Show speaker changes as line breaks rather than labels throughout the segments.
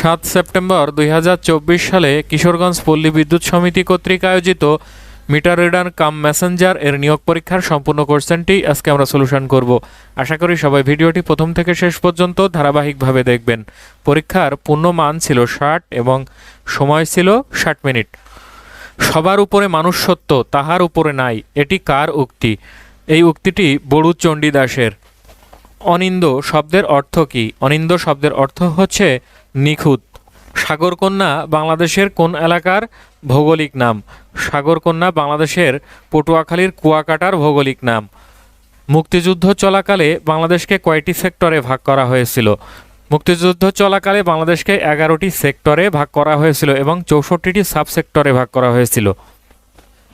সাত সেপ্টেম্বর দুই হাজার চব্বিশ সালে কিশোরগঞ্জ পল্লী বিদ্যুৎ সমিতি কর্তৃক আয়োজিত মিটার রিডার কাম মেসেঞ্জার এর নিয়োগ পরীক্ষার সম্পূর্ণ কোশ্চেনটি আজকে আমরা সলিউশন করব। আশা করি সবাই ভিডিওটি প্রথম থেকে শেষ পর্যন্ত ধারাবাহিকভাবে দেখবেন। পরীক্ষার পূর্ণ মান ছিল ষাট এবং সময় ছিল ষাট মিনিট। সবার উপরে মানুষ সত্য, তাহার উপরে নাই, এটি কার উক্তি? এই উক্তিটি বড়ু চণ্ডীদাসের। অনিন্দ শব্দের অর্থ কি? অনিন্দ শব্দের অর্থ হচ্ছে নিখুঁত। সাগরকন্যা বাংলাদেশের কোন এলাকার ভৌগোলিক নাম? সাগরকন্যা বাংলাদেশের পটুয়াখালীর কুয়াকাটার ভৌগোলিক নাম। মুক্তিযুদ্ধ চলাকালে বাংলাদেশকে কয়টি সেক্টরে ভাগ করা হয়েছিল? মুক্তিযুদ্ধ চলাকালে বাংলাদেশকে এগারোটি সেক্টরে ভাগ করা হয়েছিল এবং চৌষট্টিটি সাব সেক্টরে ভাগ করা হয়েছিল।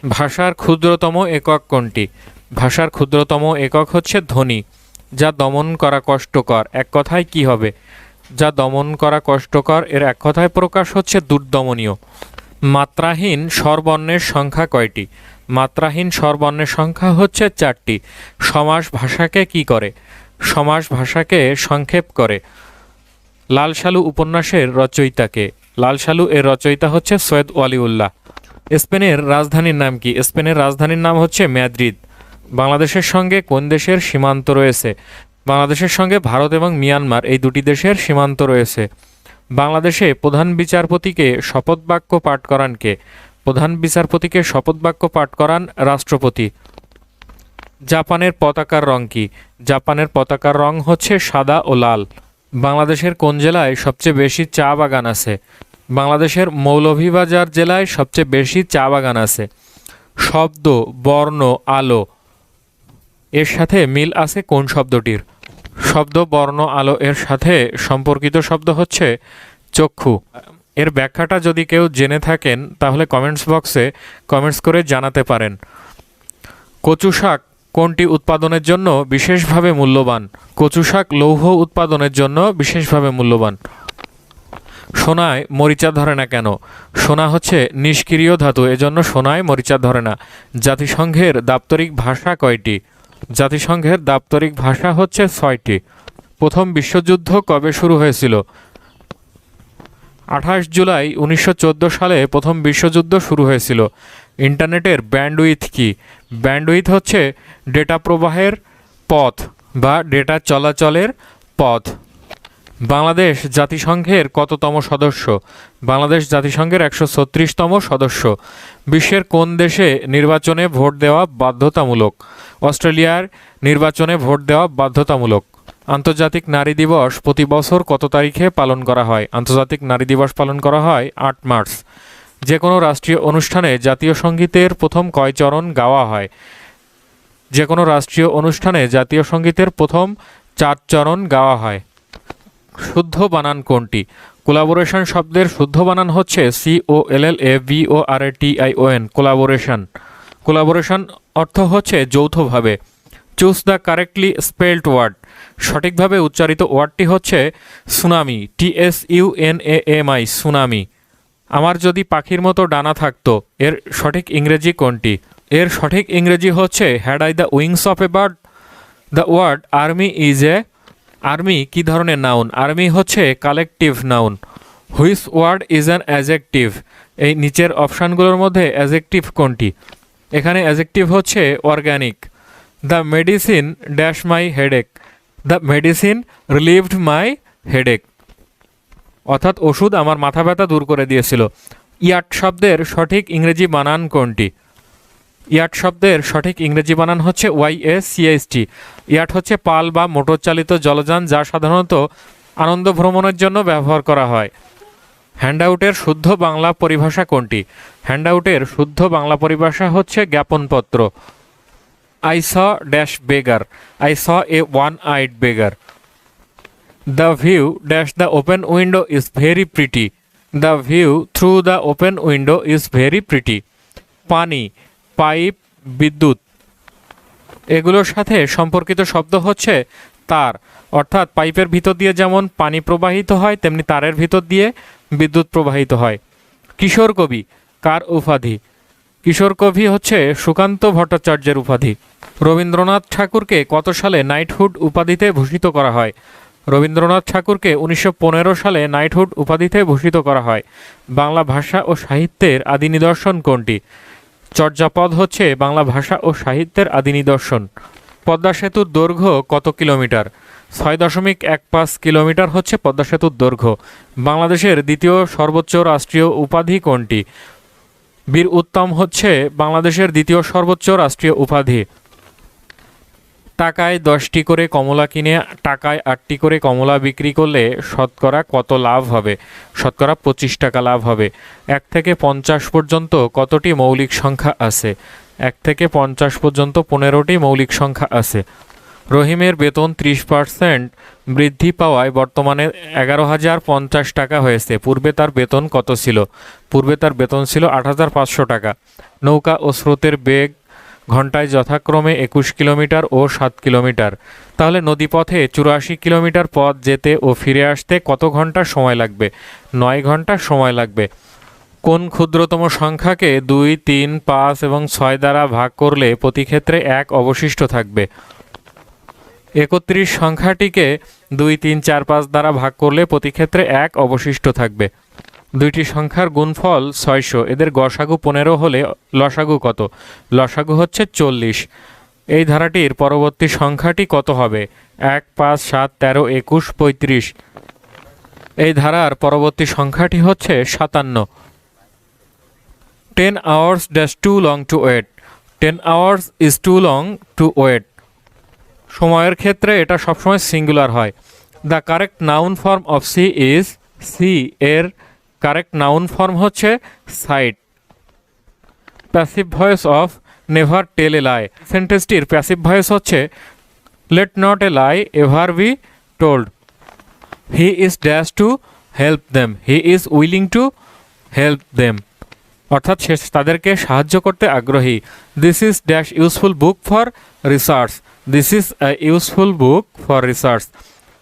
ভাষার ক্ষুদ্রতম একক কোনটি? ভাষার ক্ষুদ্রতম একক হচ্ছে ধ্বনি, যা দমন করা কষ্টকর। এক কথায় কি হবে? যা দমন করা কষ্টকর, এর এক কথায় প্রকাশ হচ্ছে দুর্দমনীয়। মাত্রাহীন স্বরবর্ণের সংখ্যা কয়টি? মাত্রাহীন স্বরবর্ণের সংখ্যা হচ্ছে চারটি। সমাস ভাষাকে কি করে? সমাস ভাষাকে সংক্ষেপ করে। লাল সালু উপন্যাসের রচয়িতাকে। লাল সালু এর রচয়িতা হচ্ছে সৈয়দ ওয়ালিউল্লাহ। স্পেনের রাজধানীর নাম কি? স্পেনের রাজধানীর নাম হচ্ছে ম্যাদ্রিদ। বাংলাদেশের সঙ্গে কোন দেশের সীমান্ত রয়েছে? বাংলাদেশের সঙ্গে ভারত এবং মিয়ানমার এই দুটি দেশের সীমান্ত রয়েছে। বাংলাদেশে প্রধান বিচারপতিকে শপথ বাক্য পাঠ করান কে? প্রধান বিচারপতিকে শপথ বাক্য পাঠ করান রাষ্ট্রপতি। জাপানের পতাকার রং কি? জাপানের পতাকার রং হচ্ছে সাদা ও লাল। বাংলাদেশের কোন জেলায় সবচেয়ে বেশি চা বাগান আছে? বাংলাদেশের মৌলভীবাজার জেলায় সবচেয়ে বেশি চা বাগান আছে। শব্দ, বর্ণ, আলো, এর সাথে মিল আছে কোন শব্দটির? শব্দ, বর্ণ, আলো এর সাথে সম্পর্কিত শব্দ হচ্ছে চক্ষু। এর ব্যাখ্যাটা যদি কেউ জেনে থাকেন, তাহলে কমেন্টস বক্সে কমেন্টস করে জানাতে পারেন। কচু শাক কোনটি উৎপাদনের জন্য বিশেষভাবে মূল্যবান? কচু শাক লৌহ উৎপাদনের জন্য বিশেষভাবে মূল্যবান। সোনায় মরিচা ধরে না কেন? সোনা হচ্ছে নিষ্ক্রিয় ধাতু, এজন্য সোনায় মরিচা ধরে না। জাতিসংঘের দাপ্তরিক ভাষা কয়টি? জাতিসংঘের দাপ্তরিক ভাষা হচ্ছে ছয়টি। প্রথম বিশ্বযুদ্ধ কবে শুরু হয়েছিল? আঠাশ জুলাই উনিশশো চোদ্দ সালে প্রথম বিশ্বযুদ্ধ শুরু হয়েছিল। ইন্টারনেটের ব্যান্ডউইথ কি? ব্যান্ডউইথ হচ্ছে ডেটা প্রবাহের পথ বা ডেটা চলাচলের পথ। বাংলাদেশ জাতিসংঘের কততম সদস্য? বাংলাদেশ জাতিসংঘের একশো ছত্রিশতম সদস্য। বিশ্বের কোন দেশে নির্বাচনে ভোট দেওয়া বাধ্যতামূলক? অস্ট্রেলিয়ার নির্বাচনে ভোট দেওয়া বাধ্যতামূলক। আন্তর্জাতিক নারী দিবস প্রতি বছর কত তারিখে পালন করা হয়? আন্তর্জাতিক নারী দিবস পালন করা হয় আট মার্চ। যে কোনো রাষ্ট্রীয় অনুষ্ঠানে জাতীয় সঙ্গীতের প্রথম কয় চরণ গাওয়া হয়? যে কোনো রাষ্ট্রীয় অনুষ্ঠানে জাতীয় সঙ্গীতের প্রথম চার চরণ গাওয়া হয়। শুদ্ধ বানান কোনটি? কোলাবোরেশন শব্দের শুদ্ধ বানান হচ্ছে C O L L A V O R A T I O N collaboration. Collaboration অর্থ হচ্ছে যৌথভাবে। Choose the correctly spelled word সঠিকভাবে উচ্চারিত ওয়ার্ডটি হচ্ছে tsunami T S U N A M I tsunami. আমার যদি পাখির মতো ডানা থাকতো, এর সঠিক ইংরেজি কোনটি? এর সঠিক ইংরেজি হচ্ছে had I the wings of a bird the word army is a army কি ধরনের নাউন আর্মি হচ্ছে collective noun whose word is an adjective এই নিচের অপশানগুলোর মধ্যে অ্যাজেকটিভ কোনটি? এখানে অ্যাজেকটিভ হচ্ছে organic the medicine dash my headache the medicine relieved my headache অর্থাৎ ওষুধ আমার মাথা ব্যথা দূর করে দিয়েছিল। ইয়াট শব্দের সঠিক ইংরেজি বানান কোনটি? ইয়াট শব্দের সঠিক ইংরেজি বানান হচ্ছে ওয়াই এস সিএসটি ইয়াট হচ্ছে পাল বা মোটর চালিত জলযান যা সাধারণত আনন্দ ভ্রমণের জন্য ব্যবহার করা হয়। হ্যান্ডআউটের শুদ্ধ বাংলা পরিভাষা কোনটি? হ্যান্ডআউটের শুদ্ধ বাংলা পরিভাষা হচ্ছে জ্ঞাপনপত্র। I saw dash beggar I saw a one eyed beggar the view dash the open window is very pretty the view through the open window is very pretty পানি। পাইপ, বিদ্যুৎ। এগুলোর সাথে সম্পর্কিত শব্দ হচ্ছে তার। অর্থাৎ পাইপের ভিতর দিয়ে যেমন পানি প্রবাহিত হয়, তেমনি তারের ভিতর দিয়ে বিদ্যুৎ প্রবাহিত হয়। কিশোর কবি, কার উপাধি? কিশোর কবি হচ্ছে সুকান্ত ভট্টাচার্যের উপাধি। রবীন্দ্রনাথ ঠাকুরকে কত সালে নাইটহুড উপাধিতে ভূষিত করা হয়? রবীন্দ্রনাথ ঠাকুরকে উনিশশো পনেরো সালে নাইটহুড উপাধিতে ভূষিত করা হয়। বাংলা ভাষা ও সাহিত্যের আদি নিদর্শন কোনটি? চর্যাপদ হচ্ছে বাংলা ভাষা ও সাহিত্যের আদি নিদর্শন পদ্মা সেতুর দৈর্ঘ্য কত কিলোমিটার? ছয় দশমিক এক পাঁচ কিলোমিটার হচ্ছে পদ্মা সেতুর দৈর্ঘ্য। বাংলাদেশের দ্বিতীয় সর্বোচ্চ রাষ্ট্রীয় উপাধি কোনটি? বীর উত্তম হচ্ছে বাংলাদেশের দ্বিতীয় সর্বোচ্চ রাষ্ট্রীয় উপাধি। টাকায় দশটি করে কমলা কিনে, টাকায় আটটি করে কমলা বিক্রি করলে শতকরা কত লাভ হবে? শতকরা পঁচিশ টাকা লাভ হবে। এক থেকে পঞ্চাশ পর্যন্ত কতটি মৌলিক সংখ্যা আছে? এক থেকে পঞ্চাশ পর্যন্ত পনেরোটি মৌলিক সংখ্যা আছে। রহিমের বেতন ত্রিশ পার্সেন্ট, বৃদ্ধি পাওয়ায় বর্তমানে এগারো হাজার পঞ্চাশ টাকা হয়েছে। পূর্বে তার বেতন কত ছিল? পূর্বে তার বেতন ছিল আট হাজার পাঁচশো টাকা। নৌকা ও স্রোতের বেগ ঘন্টায় যথাক্রমে একুশ কিলোমিটার ও সাত কিলোমিটার। তাহলে নদীপথে চুরাশি কিলোমিটার পথ যেতে ও ফিরে আসতে কত ঘণ্টা সময় লাগবে? নয় ঘণ্টা সময় লাগবে। কোন ক্ষুদ্রতম সংখ্যাকে দুই, তিন, পাঁচ এবং ছয় দ্বারা ভাগ করলে প্রতি ক্ষেত্রে এক অবশিষ্ট থাকবে? একত্রিশ সংখ্যাটিকে দুই, তিন, চার, পাঁচ দ্বারা ভাগ করলে প্রতি ক্ষেত্রে এক অবশিষ্ট থাকবে। দুইটি সংখ্যার গুণফল ছয়শো। এদের গসাগু পনেরো হলে লসাগু কত? লসাগু হচ্ছে চল্লিশ। এই ধারাটির পরবর্তী সংখ্যাটি কত হবে? এক, পাঁচ, সাত, তেরো, একুশ, পঁয়ত্রিশ। এই ধারার পরবর্তী সংখ্যাটি হচ্ছে সাতান্ন। Ten hours dash too long to wait. Ten hours is too long to wait. সময়ের ক্ষেত্রে এটা সবসময় সিঙ্গুলার হয়। The correct noun form of see is see এর কারেক্ট নাউন ফর্ম হচ্ছে sight passive voice of never tell a lie সেন্টেন্সটির passive voice হচ্ছে let not a lie ever be told he is dash to help them he is willing to help them অর্থাৎ সে তাদেরকে সাহায্য করতে আগ্রহী। This is dash useful book for research this is useful book for research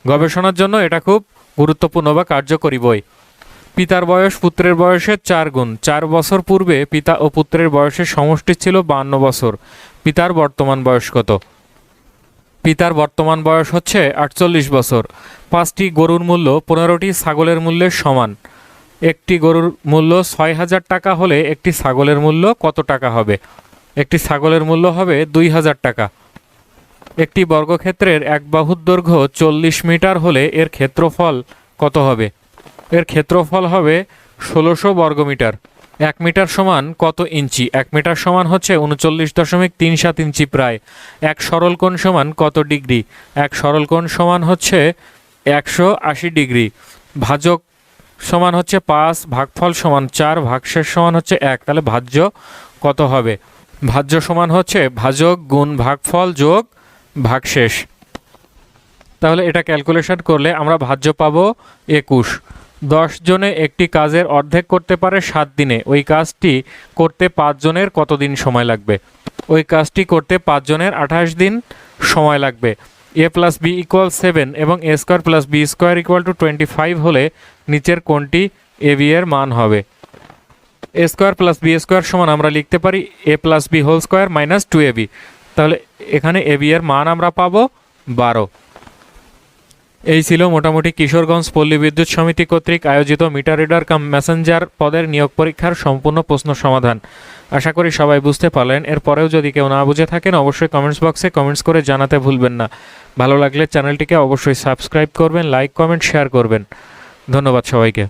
গবেষণার জন্য এটা খুব গুরুত্বপূর্ণ বা কার্যকরী বই। পিতার বয়স পুত্রের বয়সের চার গুণ। চার বছর পূর্বে পিতা ও পুত্রের বয়সের সমষ্টি ছিল বান্ন বছর। পিতার বর্তমান বয়স কত? পিতার বর্তমান বয়স হচ্ছে আটচল্লিশ বছর। পাঁচটি গরুর মূল্য পনেরোটি ছাগলের মূল্যের সমান। একটি গরুর মূল্য ছয় হাজার টাকা হলে একটি ছাগলের মূল্য কত টাকা হবে? একটি ছাগলের মূল্য হবে দুই হাজার টাকা। একটি বর্গক্ষেত্রের এক বাহুর দৈর্ঘ্য চল্লিশ মিটার হলে এর ক্ষেত্রফল কত হবে? এর ক্ষেত্রফল হবে ষোলোশো বর্গমিটার। এক মিটার সমান কত ইঞ্চি? এক মিটার সমান হচ্ছে উনচল্লিশ দশমিক তিন সাত ইঞ্চি প্রায়। এক সরল কোণ সমান কত ডিগ্রি? এক সরল কোণ সমান হচ্ছে একশো আশি ডিগ্রি। ভাজক সমান হচ্ছে পাঁচ, ভাগফল সমান চার, ভাগশেষ সমান হচ্ছে এক। তাহলে ভাজ্য কত হবে? ভাজ্য সমান হচ্ছে ভাজক গুণ ভাগফল যোগ ভাগশেষ। তাহলে এটা ক্যালকুলেশন করলে আমরা ভাজ্য পাবো একুশ। দশ জনে একটি কাজের অর্ধেক করতে পারে সাত দিনে। ওই কাজটি করতে পাঁচজনের কতদিন সময় লাগবে? ওই কাজটি করতে পাঁচজনের আঠাশ দিন সময় লাগবে। A plus B equal seven এবং A square plus B square equal to twenty five হলে নিচের কোনটি এ বি এর মান হবে। A square plus B square সমান আমরা লিখতে পারি A plus B whole square minus two A B. তাহলে এখানে এ বি এর মান আমরা পাবো বারো। এই ছিল মোটামুটি কিশোরগঞ্জ পল্লী বিদ্যুৎ সমিতি কর্তৃক আয়োজিত মিটার রিডার কাম মেসেঞ্জার পদের নিয়োগ পরীক্ষার সম্পূর্ণ প্রশ্ন সমাধান। আশা করি সবাই বুঝতে পারলেন। এরপরেও যদি কেউ না বুঝে থাকেন, অবশ্যই কমেন্টস বক্সে কমেন্টস করে জানাতে ভুলবেন না। ভালো লাগলে চ্যানেলটিকে অবশ্যই সাবস্ক্রাইব করবেন, লাইক, কমেন্ট, শেয়ার করবেন। ধন্যবাদ সবাইকে।